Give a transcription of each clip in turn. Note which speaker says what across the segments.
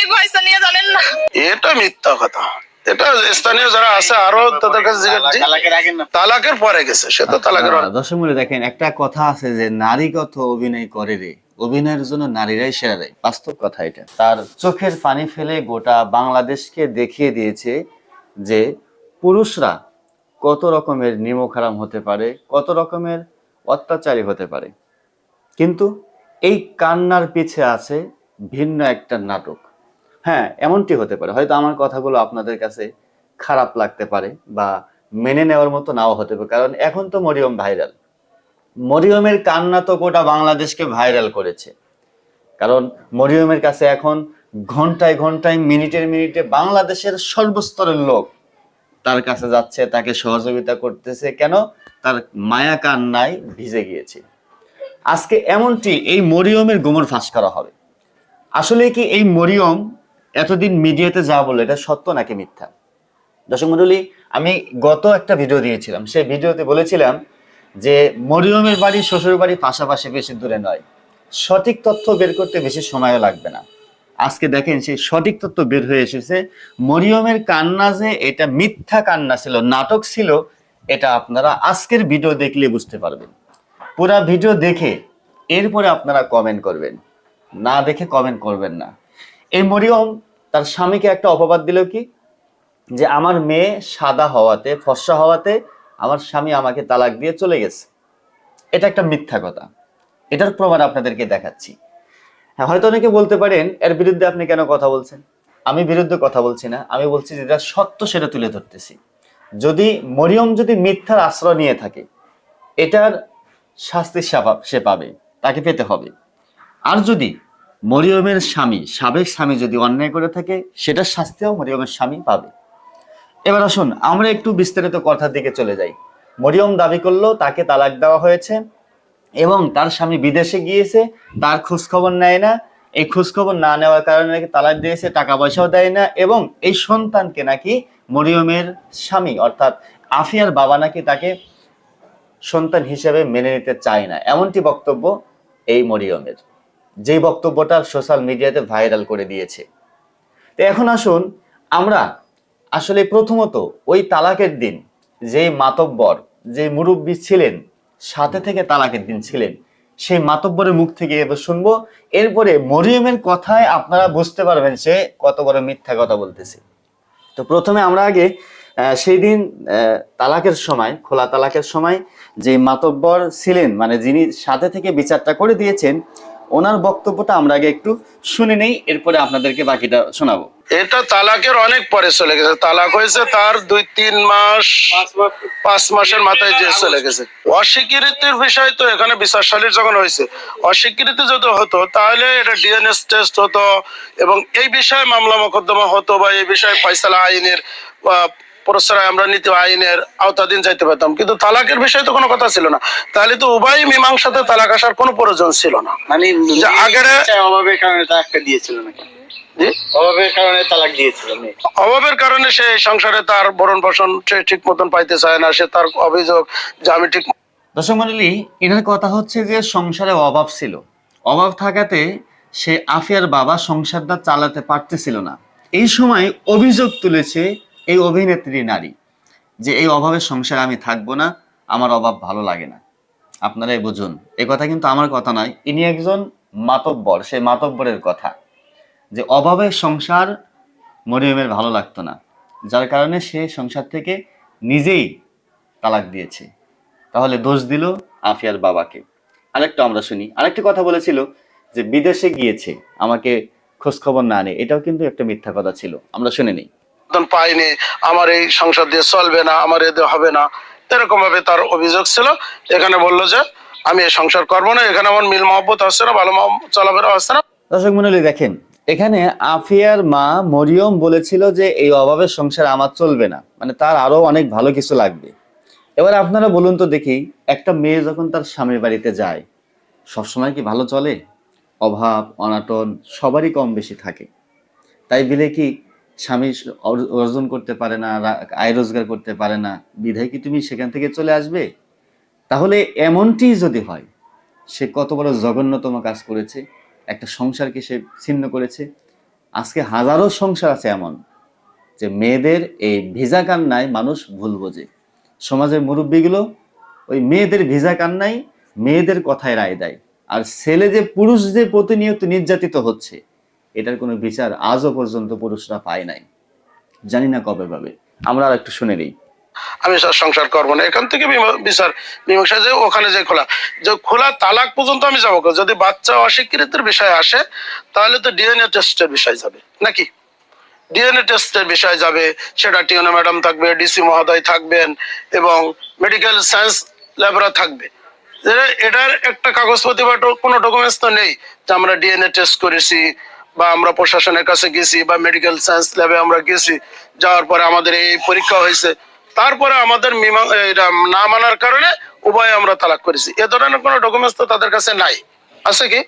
Speaker 1: এই পয়সা নিয়ে জানেন না।
Speaker 2: এটা মিথ্যা কথা। এটা স্থানীয় যারা আছে আরও তাদের কাছে
Speaker 3: তালাকের
Speaker 2: তালাকের পরে গেছে সে তো তালাকের
Speaker 4: দর্শক মূল্য দেখেন একটা কথা আছে যে নারী কত অভিনয় করে রে। অভিনয়ের জন্য নারীরাই সেরা বাস্তব কথা এটা। তার চোখের পানি ফেলে গোটা বাংলাদেশকে দেখিয়ে দিয়েছে যে পুরুষরা কত রকমের নিমখারাম হতে পারে কত রকমের অত্যাচারী হতে পারে। কিন্তু এই কান্নার পিছে আছে ভিন্ন একটা নাটক। হ্যাঁ এমনটি হতে পারে। হয়তো আমার কথাগুলো আপনাদের কাছে খারাপ লাগতে পারে বা মেনে নেওয়ার মতো নাও হতে পারে। কারণ এখন তো মরিয়ম ভাইরাল। মরিয়মের কান্না তো গোটা বাংলাদেশকে ভাইরাল করেছে। কারণ মরিয়মের কাছে এখন ঘন্টায় ঘন্টায়, মিনিটের মিনিটে বাংলাদেশের সর্বস্তরের লোক তার কাছে যাচ্ছে, তাকে সহযোগিতা করতেছে। কেন? তার মায়া কান্নায় ভিজে গিয়েছে। আজকে এমনটি এই মরিয়মের গোমর ফাঁস করা হবে। আসলে কি এই মরিয়ম এতদিন মিডিয়াতে যা বলল, এটা সত্য নাকি মিথ্যা? দর্শক মন্ডলী আমি গত একটা ভিডিও দিয়েছিলাম। সেই ভিডিওতে বলেছিলাম যে মরিয়মের বাড়ি শ্বশুর বাড়ি পাশাপাশি বেশি দূরে নয়। সঠিক তথ্য বের করতে বেশি সময়ও লাগবে না। আজকে দেখেন সেই সঠিক তথ্য বের হয়ে এসেছে। মরিয়মের কান্না যে এটা মিথ্যা কান্না ছিল, নাটক ছিল, এটা আপনারা আজকের ভিডিও দেখলে বুঝতে পারবেন। পুরা ভিডিও দেখে এরপরে আপনারা কমেন্ট করবেন। না দেখে কমেন্ট করবেন না। এই মরিয়ম তার স্বামীকে একটা অপবাদ দিল কি? যে আমার মেয়ে সাদা হওয়াতে, ফর্সা হওয়াতে আমার স্বামী আমাকে তালাক দিয়ে চলে গেছে। এটা একটা মিথ্যা কথা। এটার প্রমাণ আপনাদেরকে দেখাচ্ছি। হ্যাঁ হয়তো অনেকে বলতে পারেন, এর বিরুদ্ধে আপনি কেন কথা বলছেন? আমি বিরুদ্ধে কথা বলছি না। আমি বলছি যেটা সত্য, সেটা তুলে ধরতেছি। যদি মরিয়ম যদি মিথ্যার আশ্রয় নিয়ে থাকে, এটার শাস্তি সে সে পাবে, তাকে পেতে হবে। আর যদি মরিয়মের স্বামী, সাবেক স্বামী যদি অন্যায় করে থাকে, সেটার শাস্তিও মরিয়মের স্বামী পাবে। এবার আসুন, আমরা একটু বিস্তারিত কথার দিকে চলে যাই। মরিয়ম দাবি করল, তাকে তালাক দেওয়া হয়েছে এবং তার স্বামী বিদেশে গিয়েছে, তার খোঁজখবর নেয় না। এই খোঁজখবর না নেওয়ার কারণে নাকি তালাক দিয়েছে, টাকা পয়সাও দেয় না এবং এই সন্তানকে নাকি মরিয়মের স্বামী, অর্থাৎ আফিয়ার বাবা নাকি তাকে সন্তান হিসেবে মেনে নিতে চায় না। এমনটি বক্তব্য এই মরিয়মের। যেই বক্তব্যটা সোশ্যাল মিডিয়াতে ভাইরাল করে দিয়েছে। তো এখন আসুন আমরা আসলে প্রথমত ওই তালাকের দিন যে মাতব্বর যে মুরব্বী ছিলেন, সাথে থেকে তালাকের দিন ছিলেন, সেই মাতব্বরের মুখ থেকে এবার শুনব। এরপরে মরিয়মের কথায় আপনারা বুঝতে পারবেন সে কত বড় মিথ্যা কথা বলতেছে। তো প্রথমে আমরা আগে সেই দিন তালাকের সময়, খোলা তালাকের সময় যে মাতব্বর ছিলেন মানে যিনি সাথে থেকে বিচারটা করে দিয়েছেন ওনার বক্তব্যটা আমরা আগে একটু শুনে নেই এরপরে আপনাদেরকে বাকিটা শোনাবো।
Speaker 2: এটা তালাকের অনেক পরে চলে গেছে। তালাক হয়েছে তার দুই তিন মাস
Speaker 3: পাঁচ মাস।
Speaker 2: পাঁচ মাসের মাথায় যে চলে গেছে। অস্বীকৃতির বিষয় তো এখানে বিচারশালীর যখন হয়েছে অস্বীকৃতি যদি হতো তাহলে এটা ডিএনএস টেস্ট হতো এবং এই বিষয়ে মামলা মোকদ্দমা হতো বা এই বিষয়ে ফয়সালা আইনের প্রশ্রয় আমরা নীতি আইনের আওতাধীন যাইতে পারতাম। কিন্তু তালাকের বিষয়ে তো কোনো কথা ছিল না। তাহলে তো উভয় মীমাংসাতে তালাক আসার কোনো প্রয়োজন ছিল না।
Speaker 3: মানে
Speaker 2: আগেরে-
Speaker 3: অভাবের কারণে তালাকটা দিয়েছিল নাকি? অভাবের কারণে তালাক দিয়েছিল
Speaker 2: অভাবের কারণে সে সংসারে তার ভরণ পোষণ সে ঠিক মতন পাইতে চায় না সে তার অভিযোগ যে আমি ঠিক
Speaker 4: দর্শক মন্ডলী এনার কথা হচ্ছে যে সংসারে অভাব ছিল। অভাব থাকাতে সে আফিয়ার বাবা সংসারটা চালাতে পারতেছিল না। এই সময় অভিযোগ তুলেছে এই অভিনেত্রী নারী, যে এই অভাবের সংসারে আমি থাকব না, আমার অভাব ভালো লাগে না। আপনারাই বুঝুন, এ কথা কিন্তু আমার কথা নয়, ইনি একজন মাতব্বর সেই মাতব্বরের কথা। যে অভাবের সংসার মরিয়মের ভালো লাগতো না, যার কারণে সে সংসার থেকে নিজেই তালাক দিয়েছে। তাহলে দোষ দিল আফিয়ার বাবাকে। আরেকটা আমরা শুনি, আরেকটা কথা বলেছিল যে বিদেশে গিয়েছে, আমাকে খোঁজখবর না নেই এটাও কিন্তু একটা মিথ্যা কথা ছিল, আমরা শুনে নিই।
Speaker 2: পাইনি আমার এই সংসার দিয়ে চলবে না, আমার এতে হবে না। এরকম ভাবে তার অভিযোগ ছিল। এখানে বলল যে, আমি এই সংসার করব না, এখানে আমার মিল মহব্বত হচ্ছে না, ভালো চলাফেরা হচ্ছে না।
Speaker 4: দর্শক মন্ডলী, দেখেন, এখানে আফিয়ার মা মরিয়ম বলেছিল যে, এই অভাবের সংসার আমার চলবে না। মানে তার আরও অনেক ভালো কিছু লাগবে। এবার আপনারা বলুন তো দেখি, একটা মেয়ে যখন তার স্বামীর বাড়িতে যায়, সবসময় কি ভালো চলে? অভাব, অনাটন, সবারই কম বেশি থাকে। তাই বিলে কি স্বামী অর্জন করতে পারে না আয় রোজগার করতে পারে না, বিধায় কি তুমি সেখান থেকে চলে আসবে? তাহলে এমনটি যদি হয়, সে কত বড় জঘন্যতম কাজ করেছে, একটা সংসারকে সে ছিন্ন করেছে। আজকে হাজারো সংসার আছে এমন, যে মেয়েদের এই ভিজা কান্নায় মানুষ ভুল বোঝে। সমাজের মুরব্বীগুলো ওই মেয়েদের ভিজা কান্নায় মেয়েদের কথায় রায় দেয়। আর ছেলে যে, পুরুষ যে প্রতিনিয়ত নির্যাতিত হচ্ছে এটার কোনো বিচার আজও পর্যন্ত পুরুষরা পায় নাই। জানি না কবে পাবে। আমরা আর একটু শুনে নিই।
Speaker 2: আমি সংসার করব না। এখান থেকে বিচার, মীমাংসা যে ওখানে যে খোলা। যে খোলা তালাক পর্যন্ত আমি যাব যদি বাচ্চা অস্বীকৃতির বিষয় আসে, তাহলে তো ডিএনএ টেস্টের বিষয় যাবে। নাকি? ডিএনএ টেস্টের বিষয় যাবে। সেটা টিউনা ম্যাডাম থাকবে, ডিসি মহোদয় থাকবেন এবং মেডিকেল সায়েন্স ল্যাবরা থাকবে। এটার একটা কাগজপত্র বা কোনো ডকুমেন্টস তো নেই যে আমরা ডিএনএ টেস্ট করেছি। বা আমরা প্রশাসনের কাছে গেছি বা মেডিকেল সায়েন্স ল্যাবে আমরা গেছি যাওয়ার পরে আমাদের এই পরীক্ষা হয়েছে। তারপরে আমাদের মীমাং- এটা না মানার কারণে উভয় আমরা তালাক করেছি। এ ধরনের কোনো ডকুমেন্টস তো তাদের কাছে নাই। আছে কি?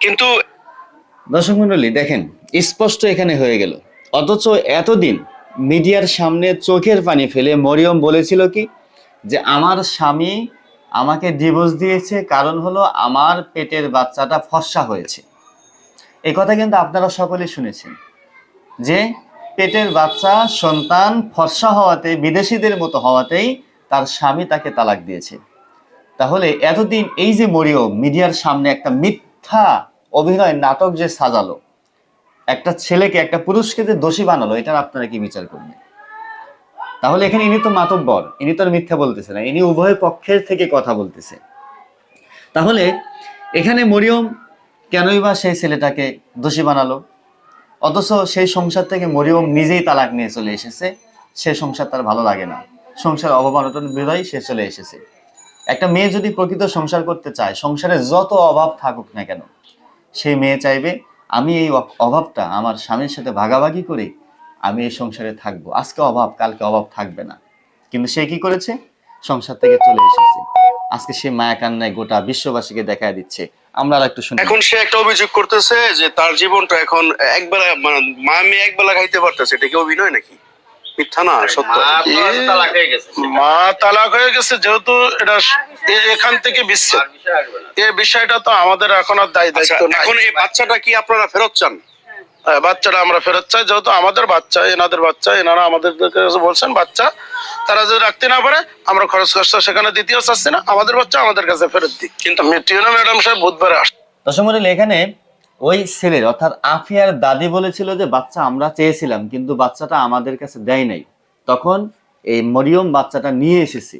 Speaker 3: কিন্তু
Speaker 4: দর্শক মন্ডলী দেখেন স্পষ্ট এখানে হয়ে গেল। অথচ এতদিন মিডিয়ার সামনে চোখের পানি ফেলে মরিয়ম বলেছিল কি যে আমার স্বামী আমাকে ডিভোর্স দিয়েছে কারণ হলো আমার পেটের বাচ্চাটা ফর্সা হয়েছে। এই কথা কিন্তু আপনারা সকলেই শুনেছেন যে পেটের বাচ্চা, সন্তান ফর্সা হওয়াতে, বিদেশিদের মতো হওয়াতেই তার স্বামী তাকে তালাক দিয়েছে। তাহলে এতদিন এই যে মরিয়ম, মিডিয়ার সামনে একটা মিথ্যা অভিনয় নাটক যে সাজালো, একটা ছেলেকে, একটা পুরুষকে যে দোষী বানালো, এটার আপনারা কি বিচার করবেন? তাহলে এখানে ইনি তো মাতব্বর, ইনি তো মিথ্যা বলতেছে না, ইনি উভয় পক্ষের থেকে কথা বলতেছে। তাহলে এখানে মরিয়ম কেনই বা সেই ছেলেটাকে দোষী বানালো? অথচ সেই সংসার থেকে মরিয়ম নিজেই তালাক নিয়ে চলে এসেছে। সে সংসার তার ভালো লাগে না। সংসার অভাব অনটন বিরোধী সে চলে এসেছে। একটা মেয়ে যদি প্রকৃত সংসার করতে চায়, সংসারে যত অভাব থাকুক না কেন, সেই মেয়ে চাইবে, আমি এই অভাবটা আমার স্বামীর সাথে ভাগাভাগি করে আমি এই সংসারে থাকব। আজকে অভাব, কালকে অভাব থাকবে না। কিন্তু সে কি করেছে? সংসার থেকে চলে এসেছে। আজকে সে মায়া কান্নায় গোটা বিশ্ববাসীকে দেখা দিচ্ছে। আমরা আর একটু শুনি।
Speaker 1: এখন সে একটা অভিযোগ করতেছে যে তার জীবনটা এখন একবেলা মানে মা মেয়ে একবেলা খাইতে পারতেছে এটা কি অভিনয় নাকি? মিথ্যা না সত্য?
Speaker 3: মা তালাক হয়ে গেছে
Speaker 2: মা তালাক হয়ে গেছে যেহেতু এটা এখান থেকে
Speaker 3: না।
Speaker 2: এই বিষয়টা তো আমাদের এখন আর দায়
Speaker 1: আচ্ছা,
Speaker 2: দায়িত্ব নাই।
Speaker 1: এখন এই বাচ্চাটা কি আপনারা ফেরত চান?
Speaker 2: বাচ্চাটা আমরা ফেরত চাই যেহেতু আমাদের বাচ্চা এনাদের বাচ্চা এনারা আমাদের কাছে বলছেন বাচ্চা তারা যদি রাখতে না পারে আমরা খরচ খরচা সেখানে দ্বিতীয় চাচ্ছি না আমাদের বাচ্চা আমাদের কাছে ফেরত দিই কিন্তু টিউনা ম্যাডাম সাহেব বুধবারে আস
Speaker 4: দশম এখানে ওই ছেলের অর্থাৎ আফিয়ার দাদি বলেছিল যে বাচ্চা আমরা চেয়েছিলাম কিন্তু বাচ্চাটা আমাদের কাছে দেয় নাই। তখন এই মরিয়ম বাচ্চাটা নিয়ে এসেছি।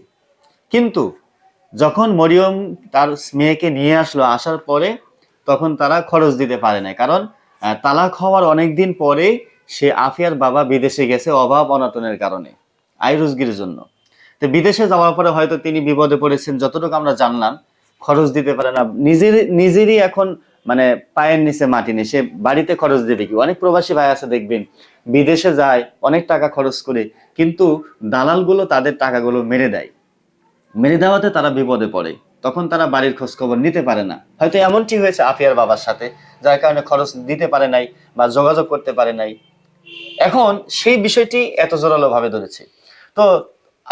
Speaker 4: কিন্তু যখন মরিয়ম তার মেয়েকে নিয়ে আসলো আসার পরে তখন তারা খরচ দিতে পারে না কারণ তালাক হওয়ার অনেক দিন পরে সে আফিয়ার বাবা বিদেশে গেছে অভাব অনটনের কারণে আয় জন্য। তো বিদেশে যাওয়ার পরে হয়তো তিনি বিপদে পড়েছেন, যতটুকু আমরা জানলাম, খরচ দিতে পারে না। নিজের, নিজেরই এখন মানে পায়ের নিচে মাটি নেই, সে বাড়িতে খরচ দেবে কি? অনেক প্রবাসী ভাই আছে, দেখবেন, বিদেশে যায়, অনেক টাকা খরচ করে, কিন্তু দালালগুলো তাদের টাকাগুলো মেরে দেয়। মেরে দেওয়াতে তারা বিপদে পড়ে। তখন তারা বাড়ির খোঁজ খবর নিতে পারে না। হয়তো এমনটি হয়েছে আফিয়ার বাবার সাথে যার কারণে খরচ দিতে পারে নাই বা যোগাযোগ করতে পারে নাই। এখন সেই বিষয়টি এত জোরালো ভাবে ধরেছে। তো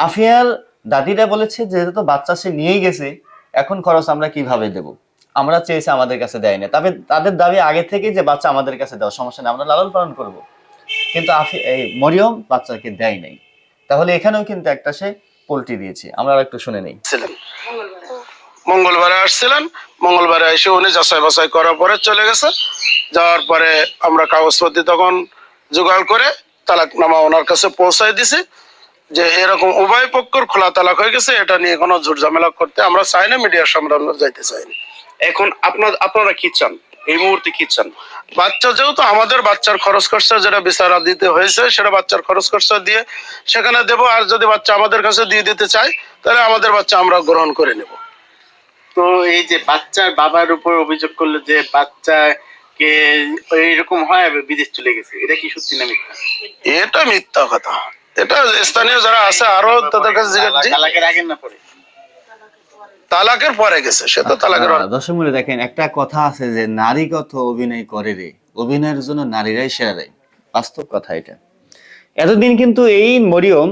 Speaker 4: আফিয়ার দাদিরা বলেছে যেহেতু বাচ্চা সে নিয়েই গেছে এখন খরচ আমরা কীভাবে দেব? আমরা চেয়েছি আমাদের কাছে দেয় না। তবে তাদের দাবি আগে থেকেই যে বাচ্চা আমাদের কাছে দেওয়া সমস্যা নেই আমরা লালন পালন করব। কিন্তু আফি এই মরিয়ম বাচ্চাকে দেয় নাই। তাহলে এখানেও কিন্তু একটা সে পোল্ট্রি দিয়েছে। আমরা আর একটু শুনে নেই।
Speaker 2: মঙ্গলবারে আসছিলেন মঙ্গলবারে এসে উনি যাচাই বাছাই করার পরে চলে গেছে। যাওয়ার পরে আমরা কাগজপত্র তখন জোগাড় করে তালাকনামা ওনার কাছে পৌঁছায় দিছি যে এরকম উভয় পক্ষর খোলা তালাক হয়ে গেছে এটা নিয়ে কোনো ঝুট ঝামেলা করতে আমরা চাই না মিডিয়ার সামনে আমরা যাইতে চাই না।
Speaker 1: এখন আপনার আপনারা কি চান? এই মুহূর্তে কি চান?
Speaker 2: বাচ্চা যেহেতু আমাদের বাচ্চার খরচ খরচা যেটা বিচারা দিতে হয়েছে সেটা বাচ্চার খরচ খরচা দিয়ে সেখানে দেবো আর যদি বাচ্চা আমাদের কাছে দিয়ে দিতে চাই তাহলে আমাদের বাচ্চা আমরা গ্রহণ করে নেব।
Speaker 3: তো এই যে বাচ্চার বাবার উপর অভিযোগ করল যে বাচ্চাকে এইরকম হয় বিদেশ চলে গেছে। এটা কি সত্যি না মিথ্যা?
Speaker 2: এটা মিথ্যা কথা। এটা স্থানীয় যারা আছে আরও তাদের কাছে জিজ্ঞেস
Speaker 3: তালাকের আগে না পরে?
Speaker 2: তালাকের পরে গেছে সে তো তালাকের
Speaker 4: দর্শক মূল্য দেখেন একটা কথা আছে যে নারী কত অভিনয় করে রে? অভিনয়ের জন্য নারীরাই সেরা রে। বাস্তব কথা এটা। এতদিন কিন্তু এই মরিয়ম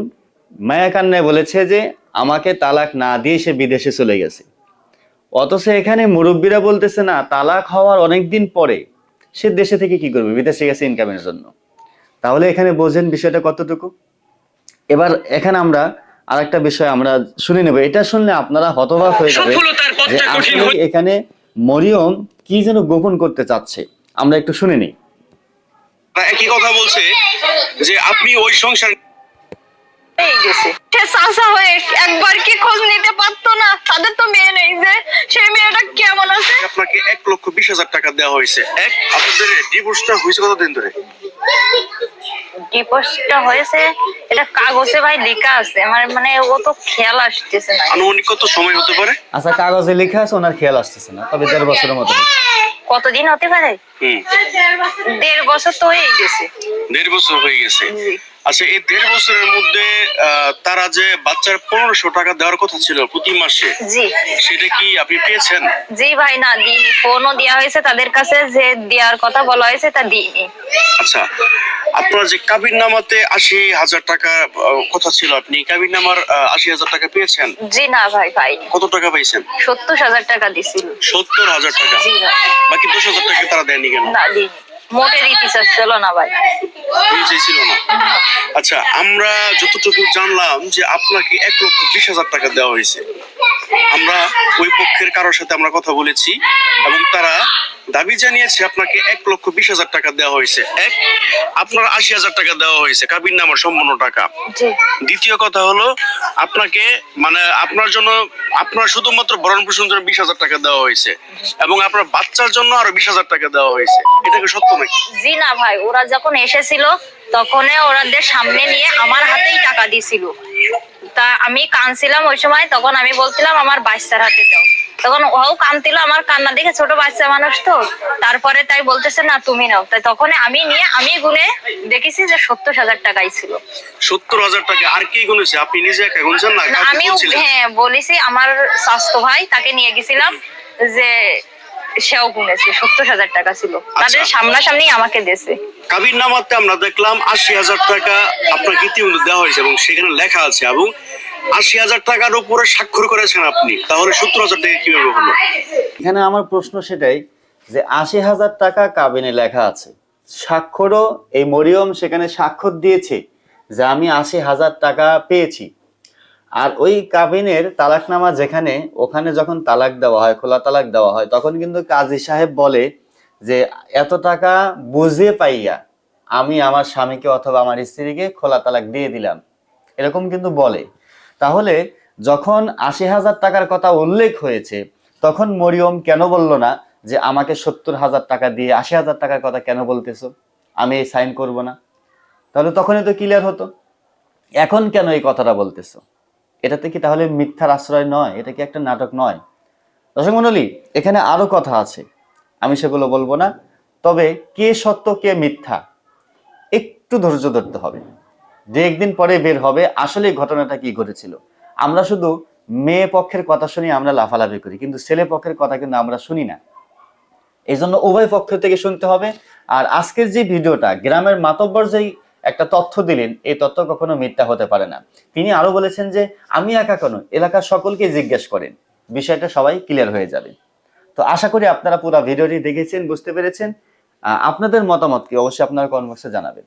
Speaker 4: মায়া কান্নায় বলেছে যে আমাকে তালাক না দিয়ে সে বিদেশে চলে গেছে। অথচ এখানে মুরব্বীরা বলতেছে না তালাক হওয়ার অনেক দিন পরে সে দেশে থেকে কি করবে? বিদেশে গেছে ইনকামের জন্য। তাহলে এখানে বোঝেন বিষয়টা কতটুকু? এবার এখানে আমরা আর একটা বিষয় আমরা শুনে নেব। এটা শুনলে আপনারা হতবাক হয়ে যাবে যে আসলে এখানে মরিয়ম কি যেন গোপন করতে চাচ্ছে। আমরা একটু শুনে নিই।
Speaker 1: একই কথা বলছে যে আপনি ওই সংসার
Speaker 5: হয়ে গেছে। সে চাষা হয়ে একবার কি খোঁজ নিতে পারতো না? তাদের তো মেয়ে নেই যে। সেই মেয়েটা কেমন আছে?
Speaker 1: আপনাকে এক লক্ষ বিশ হাজার টাকা দেওয়া হয়েছে। এক? আপনাদের ডিভোর্সটা হয়েছে কতদিন ধরে?
Speaker 5: ডিভোর্সটা হয়েছে এটা কাগজে ভাই লেখা আছে। আমার মানে ও তো খেয়াল আসতেছে না।
Speaker 1: আনুমানিক কত সময় হতে পারে?
Speaker 4: আচ্ছা কাগজে লেখা আছে ওনার খেয়াল আসতেছে না। তবে দেড় বছরের মতো
Speaker 5: কতদিন হতে পারে? দেড় বছর তো হয়ে গেছে।
Speaker 1: দেড় বছর হয়ে গেছে। আচ্ছা এই দেড় বছরের মধ্যে তারা যে বাচ্চার পনেরোশো টাকা দেওয়ার কথা ছিল প্রতি মাসে
Speaker 5: জি।
Speaker 1: সেটা কি আপনি পেয়েছেন?
Speaker 5: জি ভাই না দিইনি। ফোনও দেওয়া হয়েছে তাদের কাছে যে দেওয়ার কথা বলা হয়েছে তা দিইনি।
Speaker 1: আচ্ছা আপনার যে কাবির নামাতে আশি হাজার টাকা কথা ছিল আপনি কাবির নামার আশি হাজার টাকা পেয়েছেন?
Speaker 5: জি না ভাই পাইনি
Speaker 1: কত টাকা পাইছেন?
Speaker 5: সত্তর হাজার টাকা দিছিল।
Speaker 1: সত্তর হাজার টাকা। বাকি দশ হাজার টাকা তারা দেয়নি কেন?
Speaker 5: না দিইনি। মোটে দিতে চাচ্ছিল না ভাই।
Speaker 1: এই ছিল না। আচ্ছা আমরা যতটুকু জানলাম যে আপনাকে এক লক্ষ বিশ হাজার টাকা দেওয়া হয়েছে। আমরা ওই পক্ষের কারোর সাথে আমরা কথা বলেছি এবং তারা দাবি জানিয়েছে আপনাকে এক লক্ষ বিশ হাজার টাকা দেওয়া হয়েছে। এক আপনার আশি হাজার টাকা দেওয়া হয়েছে। কাবির নামার সম্পূর্ণ টাকা। দ্বিতীয় কথা হলো আপনাকে মানে আপনার জন্য আপনার শুধুমাত্র ভরণ পোষণ জন্য বিশ হাজার টাকা দেওয়া হয়েছে এবং আপনার বাচ্চার জন্য আরও বিশ হাজার টাকা দেওয়া হয়েছে। এটা কি সত্য নাকি?
Speaker 5: জি না ভাই ওরা যখন এসেছিল তখন ওরাদের সামনে নিয়ে আমার হাতেই টাকা দিছিল। তা আমি কানছিলাম ওই সময় তখন আমি বলছিলাম আমার বাচ্চার হাতে দাও। তখন ওও কানছিল আমার কান্না দেখে ছোট বাচ্চা মানুষ তো। তারপরে তাই বলতেছে না তুমি নাও। তাই তখন আমি নিয়ে আমি গুনে দেখেছি যে সত্তর হাজার টাকাই ছিল
Speaker 1: সত্তর হাজার টাকা আর কি গুনেছে? আপনি নিজে একা গুনছেন না,
Speaker 5: আমি হ্যাঁ বলেছি আমার স্বাস্থ্য ভাই তাকে নিয়ে গেছিলাম যে সেও গুনেছে সত্তর হাজার টাকা ছিল। তাদের
Speaker 1: আচ্ছা।
Speaker 5: সামনাসামনি আমাকে দেছে।
Speaker 1: কাবির নামাতে আমরা দেখলাম আশি হাজার টাকা আপনাকে ইতিমধ্যে দেওয়া হয়েছে এবং সেখানে লেখা আছে এবং আশি হাজার টাকার উপরে স্বাক্ষর করেছেন আপনি। তাহলে সত্তর হাজার টাকা কীভাবে হলো?
Speaker 4: এখানে আমার প্রশ্ন সেটাই যে আশি হাজার টাকা কাবিনে লেখা আছে। স্বাক্ষরও এই মরিয়ম সেখানে স্বাক্ষর দিয়েছে যে আমি আশি হাজার টাকা পেয়েছি। আর ওই কাবিনের তালাকনামা যেখানে, ওখানে যখন তালাক দেওয়া হয়, খোলা তালাক দেওয়া হয়, তখন কিন্তু কাজী সাহেব বলে যে, এত টাকা বুঝে পাইয়া আমি আমার স্বামীকে অথবা আমার স্ত্রীকে খোলা তালাক দিয়ে দিলাম। এরকম কিন্তু বলে। তাহলে যখন আশি হাজার টাকার কথা উল্লেখ হয়েছে, তখন মরিয়ম কেন বলল না যে, আমাকে সত্তর হাজার টাকা দিয়ে, আশি হাজার টাকার কথা কেন বলতেছো? আমি এই সাইন করব না। তাহলে তখনই তো ক্লিয়ার হতো। এখন কেন এই কথাটা বলতেছো? এটাতে কি তাহলে মিথ্যার আশ্রয় নয়? এটা কি একটা নাটক নয়? দর্শক মন্ডলী এখানে আরও কথা আছে। আমি সেগুলো বলব না। তবে কে সত্য, কে মিথ্যা, একটু ধৈর্য ধরতে হবে। যে একদিন পরে বের হবে, আসলে ঘটনাটা কি ঘটেছিল। আমরা শুধু মেয়ে পক্ষের কথা শুনি, আমরা লাফালাফি করি। কিন্তু ছেলে পক্ষের কথা কিন্তু আমরা শুনি না। এই জন্য উভয় পক্ষ থেকে শুনতে হবে। আর আজকের যে ভিডিওটা, গ্রামের মাতব্বর যেই একটা তথ্য দিলেন, এই তথ্য কখনো মিথ্যা হতে পারে না। তিনি আরও বলেছেন যে, আমি একা কেন? এলাকার সকলকে জিজ্ঞেস করেন। বিষয়টা সবাই ক্লিয়ার হয়ে যাবে। তো আশা করি আপনারা পুরো ভিডিওটি দেখেছেন, বুঝতে পেরেছেন। আপনাদের মতামত কি? অবশ্যই আপনারা বক্সে জানাবেন।